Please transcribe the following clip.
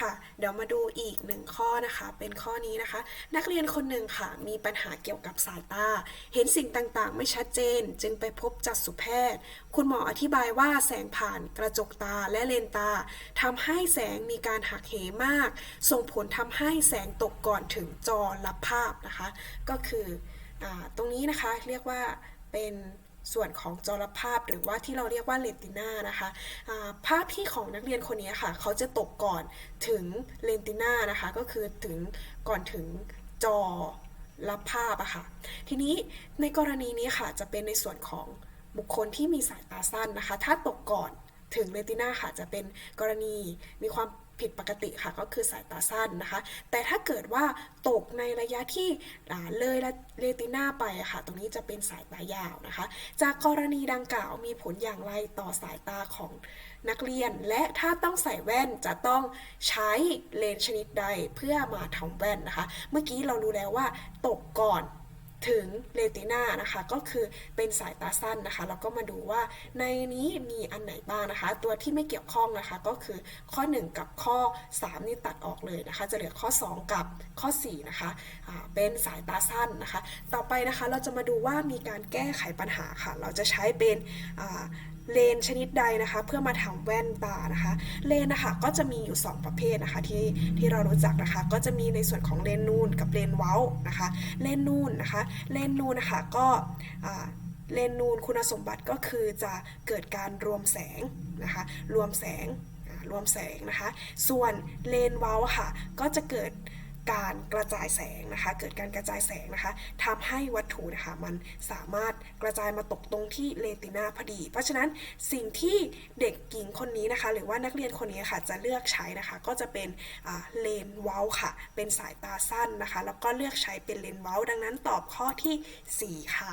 ค่ะ เดี๋ยวมาดูอีกหนึ่งข้อนะคะ เป็นข้อนี้นะคะ นักเรียนคนหนึ่งค่ะ มีปัญหาเกี่ยวกับสายตา เห็นสิ่งต่างๆ ไม่ชัดเจน จึงไปพบจักษุแพทย์ คุณหมออธิบายว่าแสงผ่านกระจกตาและเลนตาทำให้แสงมีการหักเหมาก ส่งผลทำให้แสงตกก่อนถึงจอรับภาพนะคะ ก็คืออตรงนี้นะคะเรียกว่าเป็น ส่วนของจอรับภาพหรือว่าที่เราเรียกว่าเลติน่านะคะภาพที่ของนักเรียนคนนี้ค่ะ เขาจะตกก่อนถึงเลติน่านะคะ ก็คือถึงก่อนถึงจอรับภาพอะค่ะ ทีนี้ในกรณีนี้ค่ะจะเป็นในส่วนของบุคคลที่มีสายตาสั้นนะคะ ถ้าตกก่อนถึงเลติน่าค่ะจะเป็นกรณีมีความ ผิดปกติค่ะก็คือสายตาสั้นนะคะ แต่ถ้าเกิดว่าตกในระยะที่เลยเลติน่าไปอะค่ะ ตรงนี้จะเป็นสายตายาวนะคะ จากกรณีดังกล่าวมีผลอย่างไรต่อสายตาของนักเรียน และถ้าต้องใส่แว่นจะต้องใช้เลนส์ชนิดใดเพื่อมาทำแว่นนะคะ เมื่อกี้เรารู้แล้วว่าตกก่อน ถึงเลติน่านะคะก็คือเป็นสายตาสั้นนะคะแล้วก็มาดูว่าในนี้มีอันไหนบ้างนะคะ ตัวที่ไม่เกี่ยวข้องนะคะก็คือข้อ 1 กับข้อ 3 นี่ตัดออกเลยนะคะ จะเหลือข้อ 2 กับข้อ 4 นะคะะเป็นสายตาสั้นนะคะ ต่อไปนะคะเราจะมาดูว่ามีการแก้ไขปัญหาค่ะ เราจะใช้เป็นเลนชนิดใดนะคะ เพื่อมาทำแว่นตานะคะ เลนนะคะก็จะมีอยู่ 2 ประเภทนะคะที่ที่เรารู้จักนะคะ ก็จะมีในส่วนของเลนนูนกับเลนเว้านะคะ เลนนูนนะคะ เลนนูนนะคะก็เลนนูนคุณสมบัติก็คือจะเกิดการรวมแสงนะคะ รวมแสงรวมแสงนะคะ ส่วนเลนเว้าค่ะก็จะเกิด การกระจายแสงนะคะ เกิดการกระจายแสงนะคะทำให้วัตถุนะคะมันสามารถกระจายมาตกตรงที่เลตินาพอดี เพราะฉะนั้นสิ่งที่เด็กหญิงคนนี้นะคะ หรือว่านักเรียนคนนี้ค่ะจะเลือกใช้นะคะ ก็จะเป็นเลนเว้าค่ะ เป็นสายตาสั้นนะคะ แล้วก็เลือกใช้เป็นเลนเว้าดังนั้นตอบข้อที่ 4 ค่ะ